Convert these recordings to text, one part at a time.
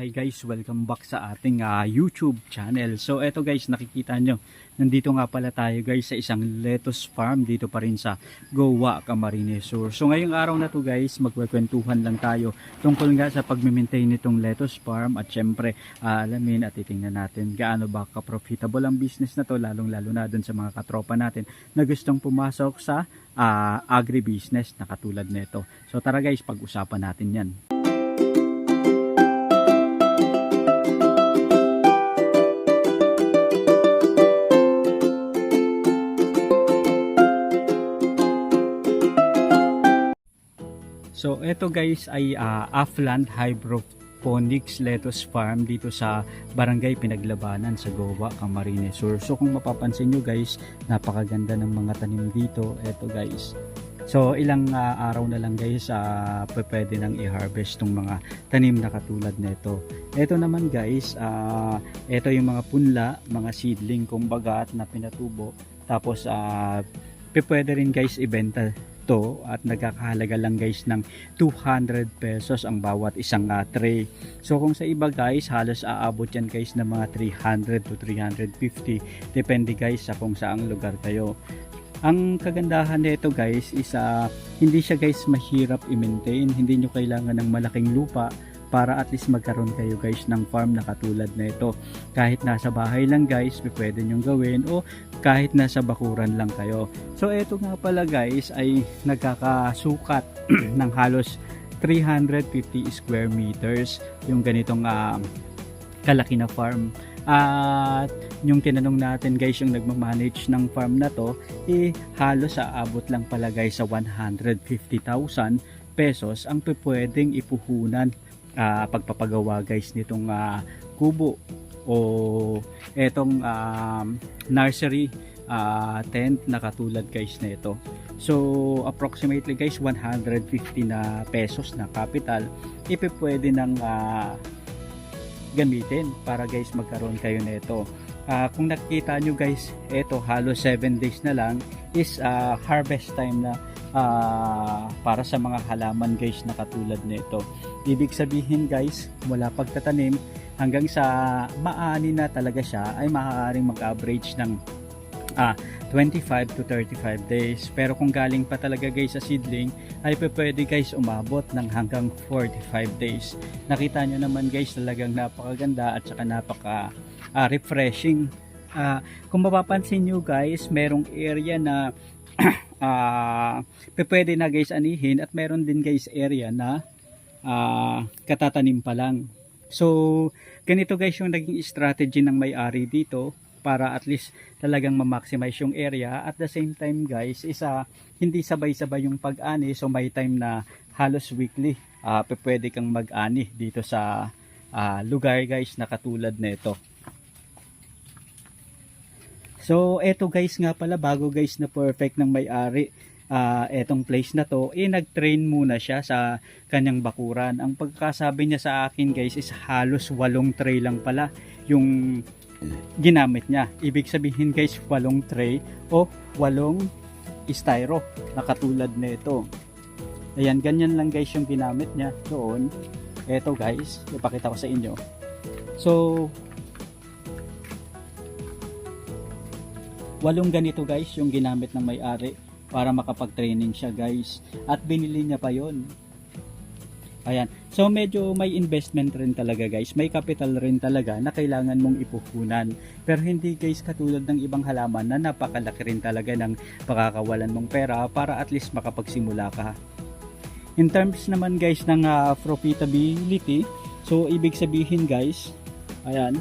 hi guys, welcome back sa ating ah, YouTube channel. So eto guys, nakikita nyo, nandito nga pala tayo guys sa isang lettuce farm dito pa rin sa Goa, Camarines Sur. So ngayong araw na to guys, magkwekwentuhan lang tayo tungkol nga sa pagme-maintain nitong lettuce farm at syempre ah, alamin at titingnan natin gaano ba ka-profitable ang business na to lalong lalo na dun sa mga katropa natin na gustong pumasok sa ah, agribusiness na katulad nito. So tara guys, pag-usapan natin yan. So ito guys ay uh, Afland Hydroponics Lettuce Farm dito sa Barangay Pinaglabanan sa Goa, Camarines Sur. So kung mapapansin nyo guys, napakaganda ng mga tanim dito. Ito guys. So ilang ah, araw na lang guys, uh, pwede nang i-harvest tong mga tanim na katulad nito. Ito naman guys, uh, ito yung mga punla, mga seedling kumbaga at na pinatubo. Tapos uh, pwede rin guys ibenta to at nagkakahalaga lang guys ng 200 pesos ang bawat isang uh, tray. So kung sa iba guys, halos aabot yan guys ng mga 300 to 350. Depende guys sa kung saang lugar kayo. Ang kagandahan nito guys is uh, hindi siya guys mahirap i-maintain. Hindi nyo kailangan ng malaking lupa para at least magkaroon kayo guys ng farm na katulad na ito. Kahit nasa bahay lang guys, pwede nyong gawin o kahit nasa bakuran lang kayo. So ito nga pala guys ay nagkakasukat ng halos 350 square meters yung ganitong uh, kalaki na farm. At yung tinanong natin guys yung nagmamanage ng farm na to, eh halos aabot lang pala guys sa 150,000 pesos ang pwedeng ipuhunan uh, pagpapagawa guys nitong uh, kubo o etong um, nursery uh, tent na katulad guys na ito. So approximately guys 150 na pesos na capital ipe pwede nang uh, gamitin para guys magkaroon kayo nito. Uh, kung nakikita nyo guys, ito halos 7 days na lang is uh, harvest time na uh, para sa mga halaman guys na katulad nito. Ibig sabihin guys, mula pagtatanim hanggang sa maani na talaga siya ay maaaring mag-average ng ah, 25 to 35 days. Pero kung galing pa talaga guys sa seedling, ay pwede guys umabot ng hanggang 45 days. Nakita nyo naman guys talagang napakaganda at saka napaka ah, refreshing. Ah, kung mapapansin nyo guys, merong area na ah, pwede na guys anihin at meron din guys area na ah, katatanim pa lang. So, ganito guys yung naging strategy ng may-ari dito para at least talagang ma-maximize yung area. At the same time guys isa hindi sabay-sabay yung pag-ani. So may time na halos weekly uh, pwede kang mag-ani dito sa uh, lugar guys na katulad nito so eto guys nga pala bago guys na perfect ng may-ari uh, etong place na to, eh nag-train muna siya sa kanyang bakuran. Ang pagkasabi niya sa akin guys is halos walong tray lang pala yung ginamit niya. Ibig sabihin guys, walong tray o walong styro na katulad nito. Ayan, ganyan lang guys yung ginamit niya doon. Eto guys, ipakita ko sa inyo. So, walong ganito guys yung ginamit ng may-ari para makapag-training siya guys. At binili niya pa yon. Ayan. So medyo may investment rin talaga guys. May capital rin talaga na kailangan mong ipuhunan. Pero hindi guys katulad ng ibang halaman na napakalaki rin talaga ng pakakawalan mong pera para at least makapagsimula ka. In terms naman guys ng uh, profitability, so ibig sabihin guys, ayan,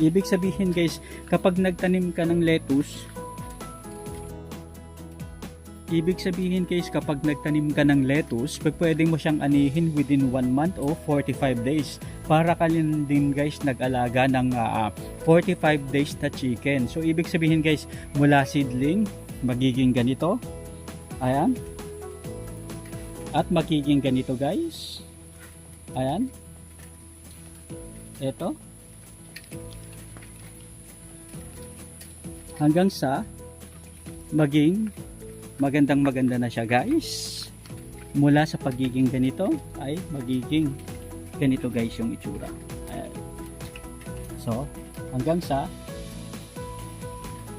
ibig sabihin guys, kapag nagtanim ka ng lettuce, Ibig sabihin guys kapag nagtanim ka ng lettuce, pwede mo siyang anihin within 1 month o 45 days. Para ka din guys nag-alaga ng uh, 45 days na chicken. So ibig sabihin guys, mula seedling, magiging ganito. Ayan. At magiging ganito guys. Ayan. Ito. Hanggang sa maging magandang maganda na siya guys mula sa pagiging ganito ay magiging ganito guys yung itsura. Ayan. So, hanggang sa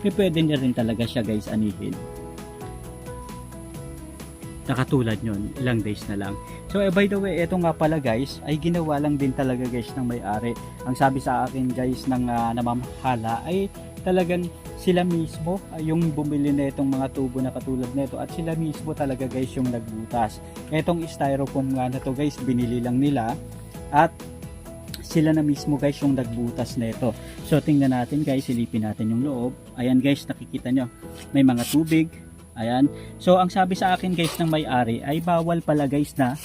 eh, pwede niya rin talaga siya guys anihin. Nakatulad yun, ilang days na lang. So eh, by the way, ito nga pala guys, ay ginawa lang din talaga guys ng may-ari. Ang sabi sa akin guys ng uh, namamahala ay talagang sila mismo yung bumili na itong mga tubo na katulad nito at sila mismo talaga guys yung nagbutas. Etong styrofoam nga na to guys, binili lang nila at sila na mismo guys yung nagbutas nito. So tingnan natin guys, silipin natin yung loob. Ayan guys, nakikita nyo. May mga tubig. Ayan. So ang sabi sa akin guys ng may-ari ay bawal pala guys na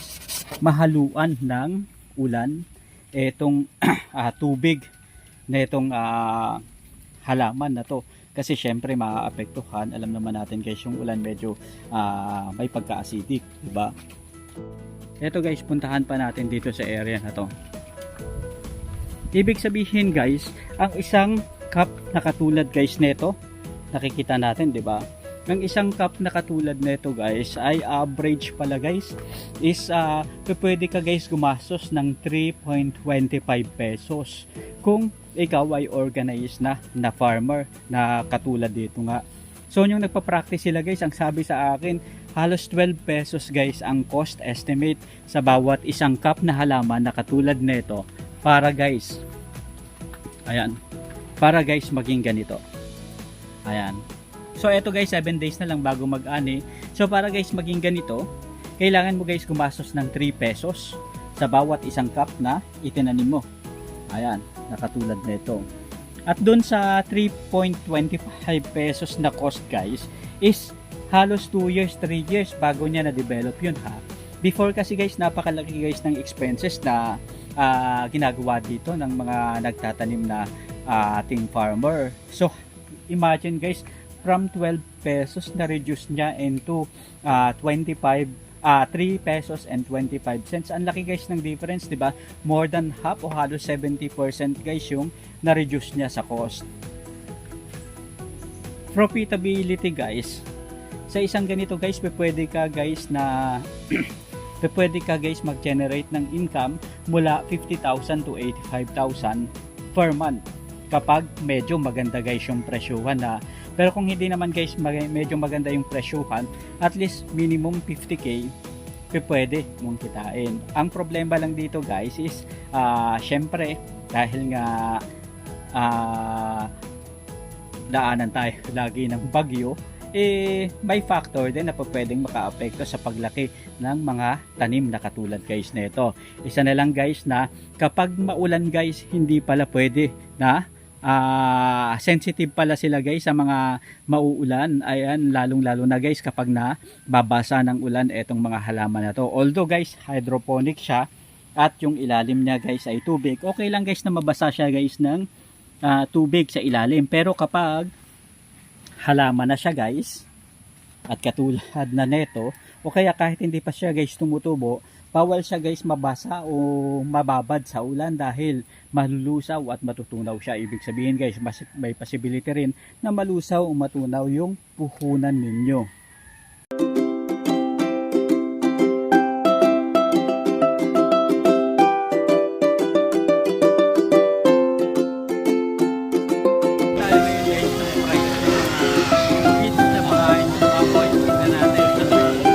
mahaluan ng ulan etong ah, tubig na itong ah, halaman na to. Kasi syempre maaapektuhan. Alam naman natin guys yung ulan medyo ah, may pagka-acidic. Diba? Ito guys, puntahan pa natin dito sa area na to. Ibig sabihin guys, ang isang cup na katulad guys nito, nakikita natin 'di ba? Ang isang cup na katulad nito guys ay average pala guys is uh, pwede ka guys gumastos ng 3.25 pesos kung ikaw ay organized na na farmer na katulad dito nga. So yung nagpa-practice sila guys, ang sabi sa akin, halos 12 pesos guys ang cost estimate sa bawat isang cup na halaman na katulad nito para guys ayan para guys maging ganito. Ayan. So eto guys 7 days na lang bago mag-ani. So para guys maging ganito kailangan mo guys gumastos ng 3 pesos sa bawat isang cup na itinanim mo. Ayan nakatulad nito at dun sa 3.25 pesos na cost guys is halos 2 years 3 years bago niya na-develop yun ha before kasi guys napakalaki guys ng expenses na uh, ginagawa dito ng mga nagtatanim na uh, ating farmer. So, imagine guys, from 12 pesos na reduce niya into uh, 25 uh, 3 pesos and 25 cents. Ang laki guys ng difference, 'di ba? More than half o halos 70% guys yung na-reduce niya sa cost. Profitability guys. Sa isang ganito guys, pwede ka guys na pwede ka guys mag-generate ng income mula 50,000 to 85,000 per month kapag medyo maganda guys yung presyuhan na pero kung hindi naman guys medyo maganda yung presyuhan at least minimum 50k pwede mong kitain ang problema lang dito guys is uh, syempre dahil nga uh, daanan tayo lagi ng bagyo eh may factor din na pwedeng makaapekto sa paglaki ng mga tanim na katulad guys na ito. Isa na lang guys na kapag maulan guys hindi pala pwede na uh, sensitive pala sila guys sa mga mauulan. Ayan lalong lalo na guys kapag na babasa ng ulan etong mga halaman na to. Although guys hydroponic siya at yung ilalim niya guys ay tubig. Okay lang guys na mabasa siya guys ng uh, tubig sa ilalim. Pero kapag halaman na siya guys at katulad na neto o kaya kahit hindi pa siya guys tumutubo bawal siya guys mabasa o mababad sa ulan dahil malulusaw at matutunaw siya. Ibig sabihin guys may possibility rin na malusaw o matunaw yung puhunan ninyo